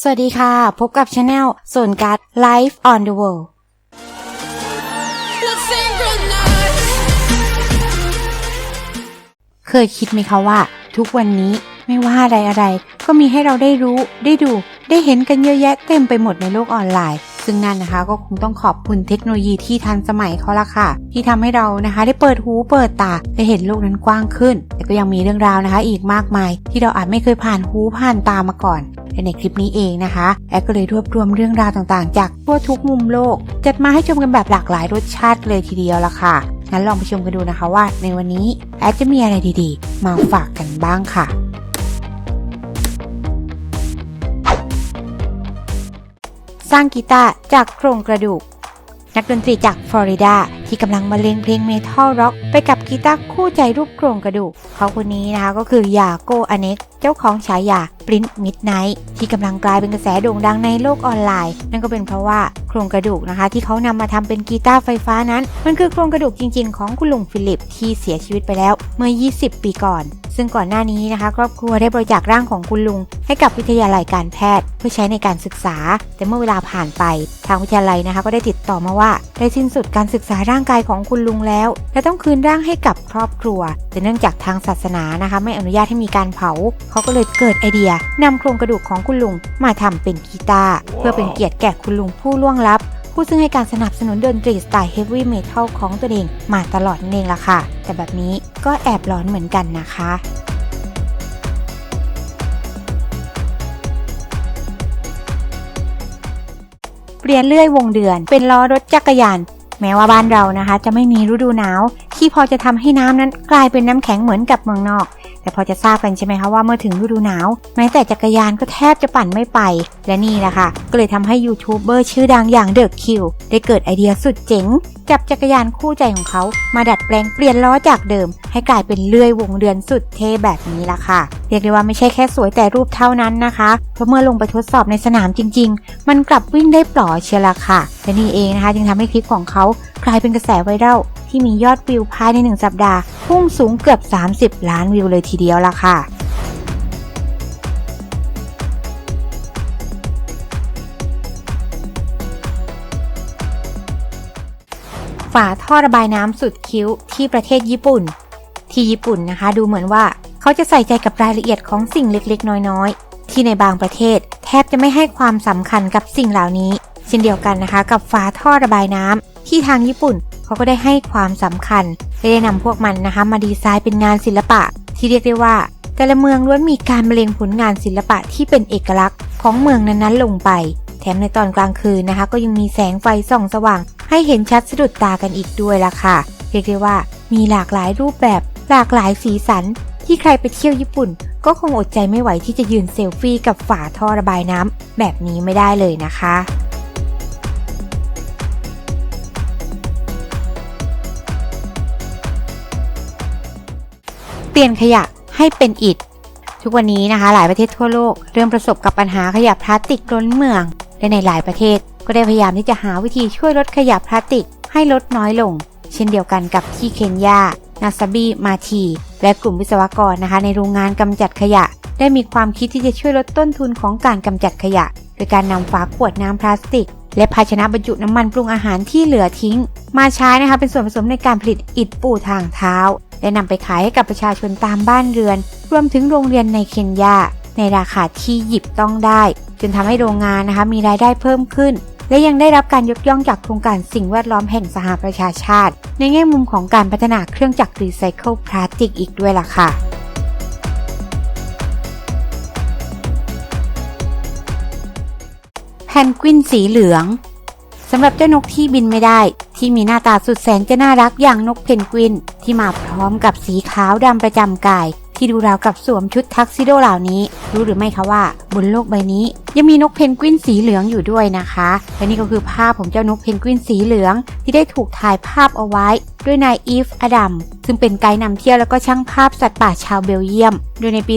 สวัสดีค่ะ พบกับช anel ส่วนการ Life on the World เคยคิดไหมคะว่า ทุกวันนี้ไม่ว่าอะไรอะไร ก็มีให้เราได้รู้ ได้ดู ได้เห็นกันเยอะแยะเต็มไปหมดในโลกออนไลน์ ซึ่งนั่นนะคะก็คงต้องขอบคุณเทคโนโลยีที่ทันสมัยเขาละค่ะ ที่ทำให้เรานะคะ ได้เปิดหูเปิดตาได้เห็นโลกนั้นกว้างขึ้น แต่ก็ยังมีเรื่องราวนะคะ อีกมากมาย ที่เราอาจไม่เคยผ่านหูผ่านตามาก่อนและในคลิปนี้เองนะคะแอดก็เลยรวบรวมเรื่องราวต่างๆ จากทั่วทุกมุมโลก จัดมาให้ชมกันแบบหลากหลายรสชาติเลยทีเดียวละค่ะงั้นลองไปชมกันดูนะคะว่า ในวันนี้แอดจะมีอะไรดีๆ มาฝากกันบ้างค่ะ สร้างกีตาร์จากโครงกระดูก นักดนตรีจากฟลอริดาที่กำลังมาเลงเพลงเมทัลร็อกไปกับกีตาร์คู่ใจรูปโครงกระดูก เขาคนนี้นะคะก็คือยาโกอเน็กเจ้าของฉายาปริ้นมิดไนท์ที่กำลังกลายเป็นกระแสโด่งดังในโลกออนไลน์ นั่นก็เป็นเพราะว่าโครงกระดูกนะคะ ที่เขานำมาทำเป็นกีตาร์ไฟฟ้านั้น มันคือโครงกระดูกจริง ๆ ของคุณลุงฟิลิปที่เสียชีวิตไปแล้วเมื่อ 20 ปีก่อน ซึ่งก่อนหน้านี้นะคะ ครอบครัวได้บริจาคร่างของคุณลุง ให้กับวิทยาลัยการแพทย์ เพื่อใช้ในการศึกษา แต่เมื่อเวลาผ่านไป ทางวิทยาลัยนะคะ ก็ได้ติดต่อมาว่า ได้สิ้นสุดการศึกษาร่างกายของคุณลุงแล้ว และต้องคืนร่างให้กับครอบครัว แต่เนื่องจากทางศาสนานะคะ ไม่อนุญาตให้มีการเผาเขาก็เลยเกิดไอเดียนำโครงกระดูกของคุณลุงมาทำเป็นกีตาร์เพื่อเป็นเกียรติแก่คุณลุงผู้ล่วงลับ ผู้ซึ่งให้การสนับสนุนดนตรีสไตล์เฮฟวี่เมทัลของตัวเองมาตลอดนั่นเองล่ะค่ะ แต่แบบนี้ก็แอบร้อนเหมือนกันนะคะเปลี่ยนเลื่อยวงเดือน เป็นล้อรถจักรยาน แม้ว่าบ้านเรานะคะ จะไม่มีฤดูหนาว ที่พอจะทำให้น้ำนั้นกลายเป็นน้ำแข็งเหมือนกับเมืองนอก แต่พอจะทราบกันใช่ไหมคะว่าเมื่อถึงฤดูหนาว แม้แต่จักรยานก็แทบจะปั่นไม่ไป และนี่แหละค่ะ ก็เลยทำให้ยูทูบเบอร์ชื่อดังอย่างเดอะคิวได้เกิดไอเดียสุดเจ๋ง จับจักรยานคู่ใจของเขา มาดัดแปลงเปลี่ยนล้อจากเดิม ให้กลายเป็นเลื่อยวงเดือนสุดเท่แบบนี้ละค่ะ เรียกได้ว่าไม่ใช่แค่สวยแต่รูปเท่านั้นนะคะ เพราะเมื่อลงไปทดสอบในสนามจริง ๆ มันกลับวิ่งได้ปลอเชียวละค่ะและนี่เองนะคะ จึงทำให้คลิปของเขากลายเป็นกระแสไวรัลที่มียอดวิวภายในหนึ่งสัปดาห์ พุ่งสูงเกือบ 30 ล้านวิวเลยทีเดียวละค่ะ ฝาท่อระบายน้ำสุดคิ้วที่ประเทศญี่ปุ่น ที่ญี่ปุ่นนะคะ ดูเหมือนว่าเขาจะใส่ใจกับรายละเอียดของสิ่งเล็กๆ น้อยๆ ที่ในบางประเทศ แทบจะไม่ให้ความสำคัญกับสิ่งเหล่านี้ เช่นเดียวกันนะคะ กับฝาท่อระบายน้ำที่ทางญี่ปุ่น เขาก็ได้ให้ความสำคัญและได้นำพวกมันนะคะมาดีไซน์เป็นงานศิลปะ ที่เรียกได้ว่า แต่ละเมืองล้วนมีการบรรเลงผลงานศิลปะที่เป็นเอกลักษณ์ของเมืองนั้นๆ ลงไป แถมในตอนกลางคืนนะคะ ก็ยังมีแสงไฟส่องสว่าง ให้เห็นชัดสะดุดตากันอีกด้วยล่ะค่ะ เรียกได้ว่ามีหลากหลายรูปแบบ หลากหลายสีสัน ที่ใครไปเที่ยวญี่ปุ่น ก็คงอดใจไม่ไหวที่จะยืนเซลฟี่กับฝาท่อระบายน้ำแบบนี้ไม่ได้เลยนะคะ ปลี่ยนขยะให้เป็นอิฐ ทุกวันนี้นะคะ หลายประเทศทั่วโลกเริ่มประสบกับปัญหาขยะพลาสติกล้นเมือง และในหลายประเทศก็ได้พยายามที่จะหาวิธีช่วยลดขยะพลาสติกให้ลดน้อยลง เช่นเดียวกันกับที่เคนยา นาซาบี มาที และกลุ่มวิศวกรนะคะ ในโรงงานกำจัดขยะ ได้มีความคิดที่จะช่วยลดต้นทุนของการกำจัดขยะ โดยการนำฝาขวดน้ำพลาสติก และภาชนะบรรจุน้ำมันปรุงอาหารที่เหลือทิ้ง มาใช้นะคะเป็นส่วนผสมในการผลิตอิฐปูทางเท้า และนำไปขายให้กับประชาชนตามบ้านเรือน รวมถึงโรงเรียนในเคนยา ในราคาที่หยิบต้องได้ จนทำให้โรงงานนะคะมีรายได้เพิ่มขึ้น และยังได้รับการยกย่องจากโครงการสิ่งแวดล้อมแห่งสหประชาชาติ ในแง่มุมของการพัฒนาเครื่องจักรรีไซเคิลพลาสติกอีกด้วยล่ะค่ะแพนกวินสีเหลืองสำหรับเจ้านกที่บินไม่ได้ ที่มีหน้าตาสุดแสนจะน่ารักอย่างนกเพนกวิน ที่มาพร้อมกับสีขาวดำประจำกาย ที่ดูราวกับสวมชุดทักซิโดเหล่านี้ รู้หรือไม่คะว่า บนโลกใบนี้ ยังมีนกเพนกวินสีเหลืองอยู่ด้วยนะคะและนี่ก็คือภาพของเจ้านกเพนกวินสีเหลือง ที่ได้ถูกถ่ายภาพเอาไว้ ด้วยนายอีฟอดัมซึ่งเป็นไกด์นำเที่ยวแล้วก็ช่างภาพสัตว์ป่าชาวเบลเยียม โดยในปี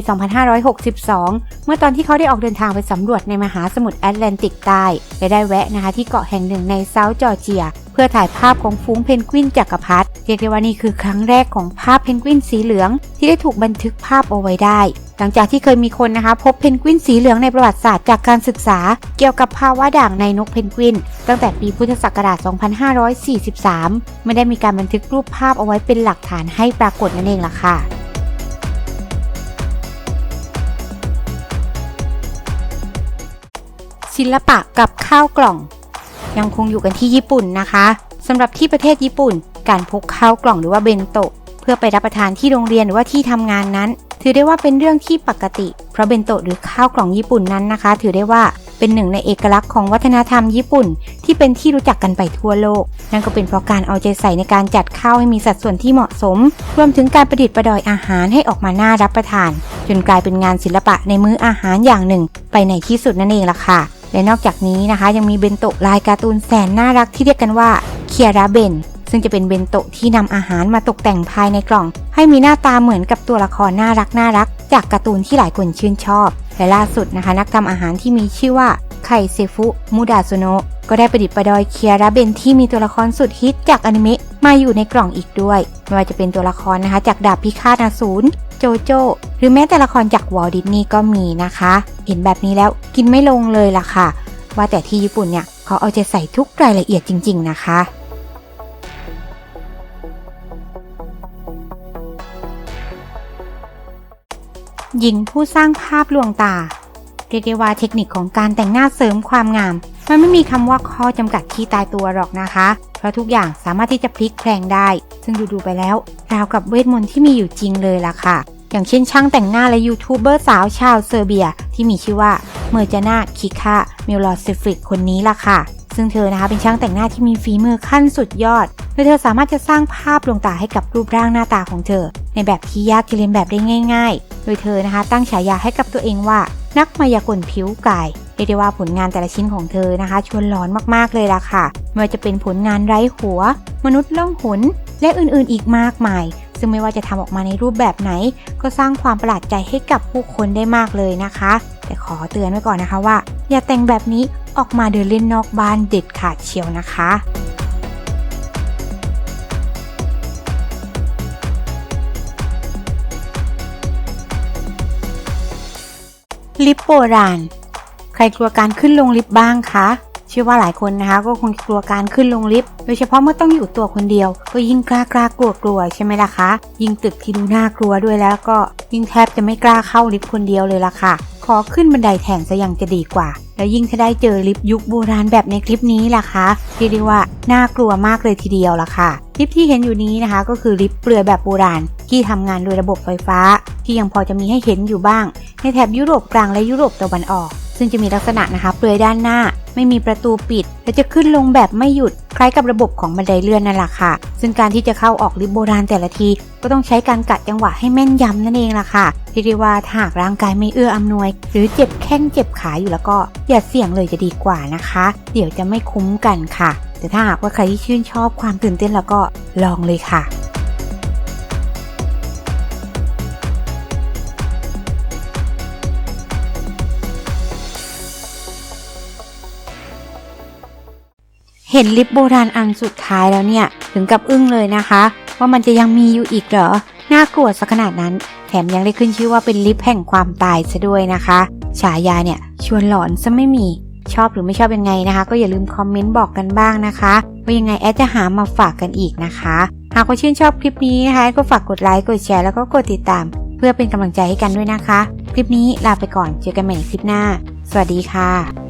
2562 เมื่อตอนที่เขาได้ออกเดินทางไปสำรวจในมหาสมุทรแอตแลนติกใต้และได้แวะนะคะที่เกาะแห่งหนึ่งในเซาท์จอร์เจีย พื่อพื่อถ่ายภาพของฟุ้งเพนกวินจักรพรรดิเรียกได้ว่านี่คือครั้งแรกของภาพเพนกวินสีเหลือง ที่ได้ถูกบันทึกภาพเอาไว้ได้ หลังจากที่เคยมีคนนะคะพบเพนกวินสีเหลืองในประวัติศาสตร์จากการศึกษา เกี่ยวกับภาวะด่างในนกเพนกวิน ตั้งแต่ปีพุทธศักราช 2543 ไม่ได้มีการบันทึกรูปภาพเอาไว้เป็นหลักฐานให้ปรากฏนั่นเองล่ะค่ะศิลปะกับข้าวกล่อง ยังคงอยู่กันที่ญี่ปุ่นนะคะสำหรับที่ประเทศญี่ปุ่น การพกข้าวกล่องหรือว่าเบนโตะ เพื่อไปรับประทานที่โรงเรียนหรือว่าที่ทำงานนั้น ถือได้ว่าเป็นเรื่องที่ปกติ เพราะเบนโตะหรือข้าวกล่องญี่ปุ่นนั้นนะคะ ถือได้ว่าเป็นหนึ่งในเอกลักษณ์ของวัฒนธรรมญี่ปุ่น ที่เป็นที่รู้จักกันไปทั่วโลก นั่นก็เป็นเพราะการเอาใจใส่ในการจัดข้าวให้มีสัดส่วนที่เหมาะสม รวมถึงการประดิษฐ์ประดอยอาหารให้ออกมาน่ารับประทาน จนกลายเป็นงานศิลปะในมื้ออาหารอย่างหนึ่ง ไปในที่สุดนั่นเองล่ะค่ะ และนอกจากนี้นะคะ ยังมีเบนโตะลายการ์ตูนแสนน่ารักที่เรียกกันว่าเคียราเบนซึ่งจะเป็นเบนโตะที่นำอาหารมาตกแต่งภายในกล่อง ให้มีหน้าตาเหมือนกับตัวละครน่ารักน่ารัก จากการ์ตูนที่หลายคนชื่นชอบ และล่าสุดนะคะ นักทำอาหารที่มีชื่อว่าไคเซฟุมูดาซุโนะก็ได้ประดิษฐ์ประดอยเคียราเบนที่มีตัวละครสุดฮิตจากอนิเมะมาอยู่ในกล่องอีกด้วย ไม่ว่าจะเป็นตัวละครนะคะ จากดาบพิฆาตอสูรโจโจ หรือแม้แต่ละครจากวอลดิสนีย์ก็มีนะคะ เห็นแบบนี้แล้วกินไม่ลงเลยล่ะค่ะ ว่าแต่ที่ญี่ปุ่นเนี่ยเขาเอาใจใส่ทุกรายละเอียดจริง ๆ นะคะหญิงผู้สร้างภาพลวงตา เรียกได้ว่าเทคนิคของการแต่งหน้าเสริมความงาม มันไม่มีคำว่าข้อจำกัดที่ตายตัวหรอกนะคะ เพราะทุกอย่างสามารถที่จะพลิกแพลงได้ ซึ่งดูๆไปแล้ว ราวกับเวทมนต์ที่มีอยู่จริงเลยล่ะค่ะ อย่างเช่นช่างแต่งหน้าและยูทูบเบอร์สาวชาวเซอร์เบีย ที่มีชื่อว่าเมอร์จานาคิคามิลลอสฟิกคนนี้ล่ะค่ะ ซึ่งเธอนะคะเป็นช่างแต่งหน้าที่มีฝีมือขั้นสุดยอดโดยเธอสามารถจะสร้างภาพลวงตาให้กับรูปร่างหน้าตาของเธอ ในแบบที่ยากจะเรียนแบบได้ง่าย ๆ โดยเธอนะคะตั้งฉายาให้กับตัวเองว่า นักมายากลผิวกายเรียกได้ว่าผลงานแต่ละชิ้นของเธอนะคะ ชวนหลอนมากๆเลยล่ะค่ะ ไม่ว่าจะเป็นผลงานไร้หัว มนุษย์ล่องหน และอื่นๆอีกมากมาย ซึ่งไม่ว่าจะทำออกมาในรูปแบบไหน ก็สร้างความประหลาดใจให้กับผู้คนได้มากเลยนะคะ แต่ขอเตือนไว้ก่อนนะคะว่า อย่าแต่งแบบนี้ออกมาเดินเล่นนอกบ้านเด็ดขาดเชียวนะคะลิฟต์โบราณ ใครกลัวการขึ้นลงลิฟต์บ้างคะ เชื่อว่าหลายคนนะคะ ก็คงกลัวการขึ้นลงลิฟต์โดยเฉพาะเมื่อต้องอยู่ตัวคนเดียว ก็ยิ่งกล้ากล้ากลัวกลัวใช่ไหมล่ะคะ ยิ่งตึกที่ดูน่ากลัวด้วยแล้วก็ยิ่งแทบจะไม่กล้าเข้าลิฟต์คนเดียวเลยล่ะค่ะ ขอขึ้นบันไดแทนซะยังจะดีกว่า แล้วยิ่งถ้าได้เจอลิฟต์ยุคโบราณแบบในคลิปนี้ล่ะคะเรียกได้ว่าน่ากลัวมากเลยทีเดียวล่ะค่ะลิฟต์ที่เห็นอยู่นี้นะคะ ก็คือลิฟต์เปลือยแบบโบราณ ที่ทำงานโดยระบบไฟฟ้า ที่ยังพอจะมีให้เห็นอยู่บ้าง ในแถบยุโรปกลางและยุโรปตะวันออก ซึ่งจะมีลักษณะนะคะเปลือยด้านหน้า ไม่มีประตูปิด และจะขึ้นลงแบบไม่หยุด คล้ายกับระบบของบันไดเลื่อนนั่นแหละค่ะ ซึ่งการที่จะเข้าออกลิฟต์โบราณแต่ละที ก็ต้องใช้การกะจังหวะให้แม่นยำนั่นเองล่ะค่ะเรียกว่าถ้าหากร่างกายไม่เอื้ออำนวย หรือเจ็บแข้งเจ็บขาอยู่แล้วก็อย่าเสี่ยงเลยจะดีกว่านะคะ เดี๋ยวจะไม่คุ้มกันค่ะ แต่ถ้าหากว่าใครที่ชื่นชอบความตื่นเต้นแล้วก็ลองเลยค่ะ เห็นลิฟต์โบราณอันสุดท้ายแล้วเนี่ย ถึงกับอึ้งเลยนะคะ ว่ามันจะยังมีอยู่อีกเหรอ น่ากลัวสักขนาดนั้น แถมยังได้ขึ้นชื่อว่าเป็นลิฟต์แห่งความตายซะด้วยนะคะ ฉายาเนี่ยชวนหลอนซะไม่มี ชอบหรือไม่ชอบยังไงนะคะ ก็อย่าลืมคอมเมนต์บอกกันบ้างนะคะว่ายังไงแอดจะหามาฝากกันอีกนะคะ หากว่าชื่นชอบคลิปนี้นะคะก็ฝากกดไลค์กดแชร์แล้วก็กดติดตาม เพื่อเป็นกำลังใจให้กันด้วยนะคะ คลิปนี้ลาไปก่อนเจอกันใหม่ในคลิปหน้า สวัสดีค่ะ